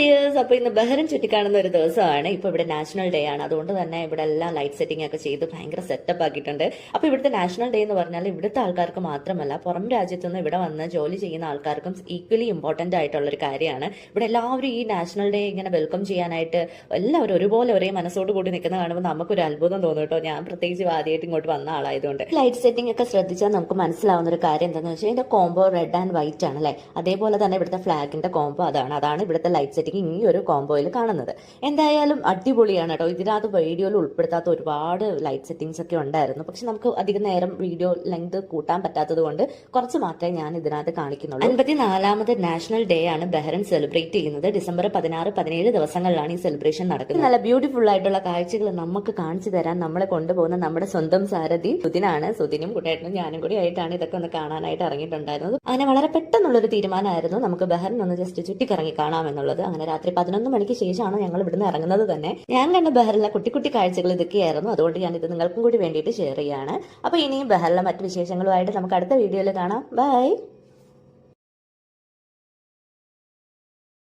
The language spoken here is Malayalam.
ഡിയേഴ്സ് അപ്പൊ ഇന്ന് ബഹ്റിൻ ചുറ്റിക്കാണുന്ന ഒരു ദിവസമാണ്. ഇപ്പൊ ഇവിടെ നാഷണൽ ഡേ ആണ്. അതുകൊണ്ട് തന്നെ ഇവിടെ എല്ലാം ലൈറ്റ് സെറ്റിംഗ് ഒക്കെ ചെയ്ത് ഭയങ്കര സെറ്റപ്പ് ആക്കിയിട്ടുണ്ട്. അപ്പൊ ഇവിടുത്തെ നാഷണൽ ഡേ എന്ന് പറഞ്ഞാൽ ഇവിടുത്തെ ആൾക്കാർക്ക് മാത്രമല്ല പുറം രാജ്യത്തു നിന്ന് ഇവിടെ വന്ന് ജോലി ചെയ്യുന്ന ആൾക്കാർക്കും ഈക്വലി ഇമ്പോർട്ടന്റ് ആയിട്ടുള്ള ഒരു കാര്യമാണ്. ഇവിടെ എല്ലാവരും ഈ നാഷണൽ ഡേ ഇങ്ങനെ വെൽക്കം ചെയ്യാനായിട്ട് എല്ലാവരും ഒരുപോലെ ഒരേ മനസ്സോട് കൂടി നിൽക്കുന്ന കാണുമ്പോൾ നമുക്കൊരു അത്ഭുതം തോന്നും കേട്ടോ. ഞാൻ പ്രത്യേകിച്ച് ആദ്യമായിട്ട് ഇങ്ങോട്ട് വന്ന ആളായതുകൊണ്ട്. ലൈറ്റ് സെറ്റിംഗ് ഒക്കെ ശ്രദ്ധിച്ചാൽ നമുക്ക് മനസ്സിലാവുന്ന ഒരു കാര്യം എന്താണെന്ന് വെച്ചാൽ ഇതിന്റെ കോംബോ റെഡ് ആൻഡ് വൈറ്റ് ആണ് അല്ലേ? അതേപോലെ തന്നെ ഇവിടുത്തെ ഫ്ലാഗിന്റെ കോംബോ അതാണ്. അതാണ് ഇവിടുത്തെ ലൈറ്റ് സെറ്റിംഗ് ഈ ഒരു കോംബോയിൽ കാണുന്നത്. എന്തായാലും അടിപൊളിയാണ് കേട്ടോ. ഇതിനകത്ത് വീഡിയോയിൽ ഉൾപ്പെടുത്താത്ത ഒരുപാട് ലൈറ്റ് സെറ്റിംഗ്സ് ഒക്കെ ഉണ്ടായിരുന്നു. പക്ഷെ നമുക്ക് അധികം നേരം വീഡിയോ ലെങ്ത് കൂട്ടാൻ പറ്റാത്തത് കൊണ്ട് കുറച്ച് മാത്രമേ ഞാൻ ഇതിനകത്ത് കാണിക്കുന്നുള്ളൂ. അൻപത്തിനാലാമത് നാഷണൽ ഡേ ആണ് ബഹ്റൻ സെലിബ്രേറ്റ് ചെയ്യുന്നത്. ഡിസംബർ പതിനാറ് പതിനേഴ് ദിവസങ്ങളിലാണ് ഈ സെലിബ്രേഷൻ നടക്കുന്നത്. നല്ല ബ്യൂട്ടിഫുൾ ആയിട്ടുള്ള കാഴ്ചകൾ നമുക്ക് കാണിച്ചു തരാൻ നമ്മളെ കൊണ്ടുപോകുന്ന നമ്മുടെ സ്വന്തം സാരഥി സുദിനാണ്. സുദിനും കുട്ടേട്ടനും ഞാനും കൂടി ആയിട്ടാണ് ഇതൊക്കെ ഒന്ന് കാണാനായിട്ട് ഇറങ്ങിയിട്ടുണ്ടായിരുന്നത്. അങ്ങനെ വളരെ പെട്ടെന്നുള്ളൊരു തീരുമാനമായിരുന്നു നമുക്ക് ബഹ്റിൻ ഒന്ന് ജസ്റ്റ് ചുറ്റിക്കറങ്ങി കാണാമെന്നുള്ളത്. അങ്ങനെ രാത്രി പതിനൊന്ന് മണിക്ക് ശേഷമാണ് ഞങ്ങൾ ഇവിടുന്ന് ഇറങ്ങുന്നത് തന്നെ. ഞാൻ കണ്ട ബഹ്റിലെ കുട്ടി കുട്ടി കാഴ്ചകൾ ഇതൊക്കെയായിരുന്നു. അതുകൊണ്ട് ഞാൻ ഇത് നിങ്ങൾക്കും കൂടി വേണ്ടിയിട്ട് ഷെയർ ചെയ്യാണ്. അപ്പോൾ ഇനിയും ബഹ്റിലെ മറ്റു വിശേഷങ്ങളുമായിട്ട് നമുക്ക് അടുത്ത വീഡിയോയിൽ കാണാം. ബൈ